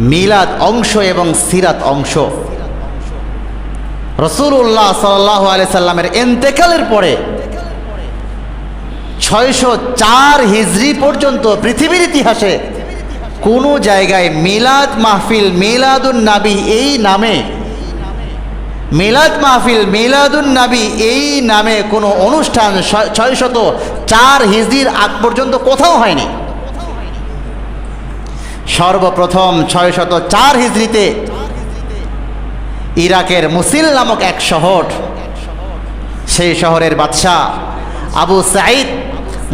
মিলাদ অংশ এবং সিরাত অংশ। রসুল্লাহ সাল্লাহ আলি সাল্লামের এন্তেকালের পরে ছয়শো চার হিজড়ি পর্যন্ত পৃথিবীর ইতিহাসে কোনো জায়গায় মিলাদ মাহফিল মিলাদুন নাবি এই নামে, মিলাদ মাহফিল মিলাদুন নাবি এই নামে কোনো অনুষ্ঠান ছয়শত চার হিজড়ির আগ পর্যন্ত কোথাও হয়নি। সর্বপ্রথম ছয়শত চার হিজড়িতে ইরাকের মুসিল নামক এক শহর। সেই শহরের বাদশাহ আবু সাঈদ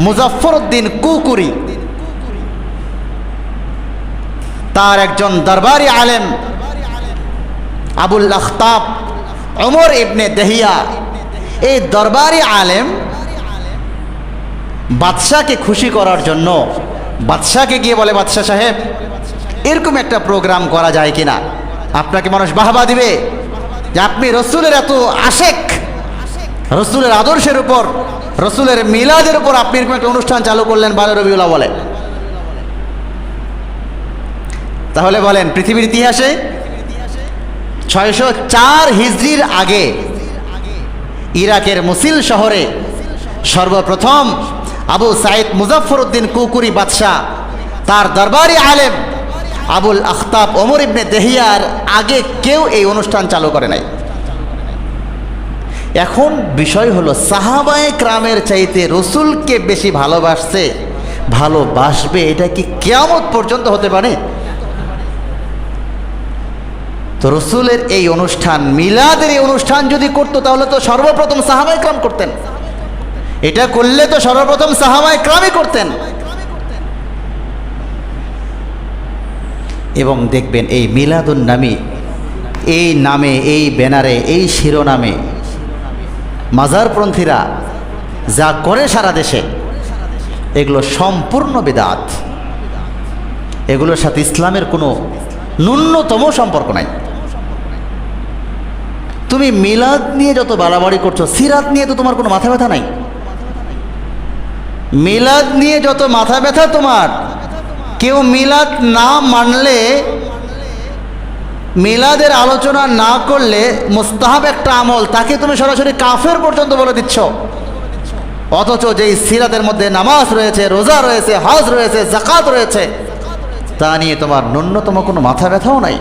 মুজফর উদ্দিন কুকুরি। তার একজন দরবারি আলেম আবুল আখতাব অমর ইবনে দেহিয়া। এই দরবারি আলেম বাদশাকে খুশি করার জন্য বাদশাকে গিয়ে বলে, বাদশাহ সাহেব, এরকম একটা প্রোগ্রাম করা যায় কিনা? আপনাকে মানুষ বাহবা দিবে যে আপনি রসুলের এত আশেক, রসুলের আদর্শের উপর, রসুলের মিলাদের উপর আপনি এরকম একটা অনুষ্ঠান চালু করলেন বারো রবিউল্লাহ বলে। তাহলে বলেন, পৃথিবীর ইতিহাসে ছয়শো চার হিজড়ির আগে ইরাকের মুসিল শহরে সর্বপ্রথম আবু সাইদ মুজফর উদ্দিন কুকুরি বাদশাহ, তার দরবারি আলেম আবুল আখতাব ওমর ইবনে দেহিয়ার আগে কেউ এই অনুষ্ঠান চালু করে নাই। এখন বিষয় হলো, সাহাবায়ে ক্রামের চাইতে রসুলকে বেশি ভালোবাসছে, ভালোবাসবে, এটা কি কেয়ামত পর্যন্ত হতে পারে? তো রসুলের এই অনুষ্ঠান, মিলাদের এই অনুষ্ঠান যদি করতো, তাহলে তো সর্বপ্রথম সাহাবাই ক্রাম করতেন। এটা করলে তো সর্বপ্রথম সাহাবায় ক্রামই করতেন। এবং দেখবেন এই মিলাদুন নামী, এই নামে, এই ব্যানারে, এই শিরোনামে মাজারপন্থীরা যা করে সারা দেশে, এগুলো সম্পূর্ণ বেদাত। এগুলোর সাথে ইসলামের কোনো ন্যূনতম সম্পর্ক নাই। তুমি মিলাদ নিয়ে যত বাড়াবাড়ি করছ, সিরাত নিয়ে তো তোমার কোনো মাথা ব্যথা নাই। মিলাদ নিয়ে যত মাথা ব্যথা তোমার, কেউ মিলাদ না মানলে, মিলাদের আলোচনা না করলে মুস্তাহাব একটা আমল, তাকে তুমি সরাসরি কাফের পর্যন্ত বলে দিচ্ছ। অথচ যেই সিরাতের মধ্যে নামাজ রয়েছে, রোজা রয়েছে, হজ রয়েছে জাকাত রয়েছে, তা নিয়ে তোমার ন্যূনতম কোনো মাথা ব্যথাও নাই।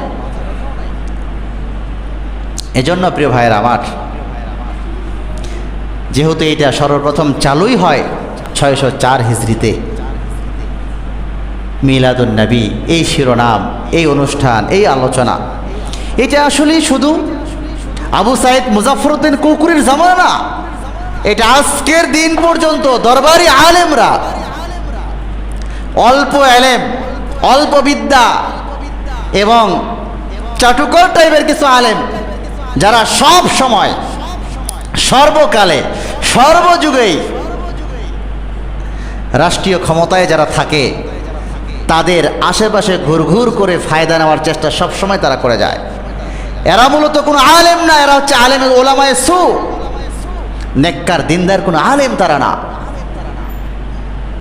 এজন্য প্রিয় ভাইয়ের আমার, যেহেতু এটা সর্বপ্রথম চালুই হয় ছয়শো চার হিজড়িতে। মিলাদুন নবী, এই শিরোনাম, এই অনুষ্ঠান, এই আলোচনা। এটা আসলে শুধু আবু সাইদ মুজাফরুদ্দিন কুকুরের জামানা। এটা আজকের দিন পর্যন্ত, দরবারি আলেমরা। অল্প এলেম, অল্প বিদ্যা এবং চাটুকর টাইপের কিছু আলেম, যারা সব সময়, সর্বকালে, সর্বযুগেই রাষ্ট্রীয় ক্ষমতায় যারা থাকে, তাদের আশেপাশে ঘুরঘুর করে ফায়দা নেওয়ার চেষ্টা সবসময় তারা করে যায়। এরা মূলত কোনো আলেম না, এরা হচ্ছে আলেম ওলামায় সু। নেককার, দিনদার কোনো আলেম তারা না।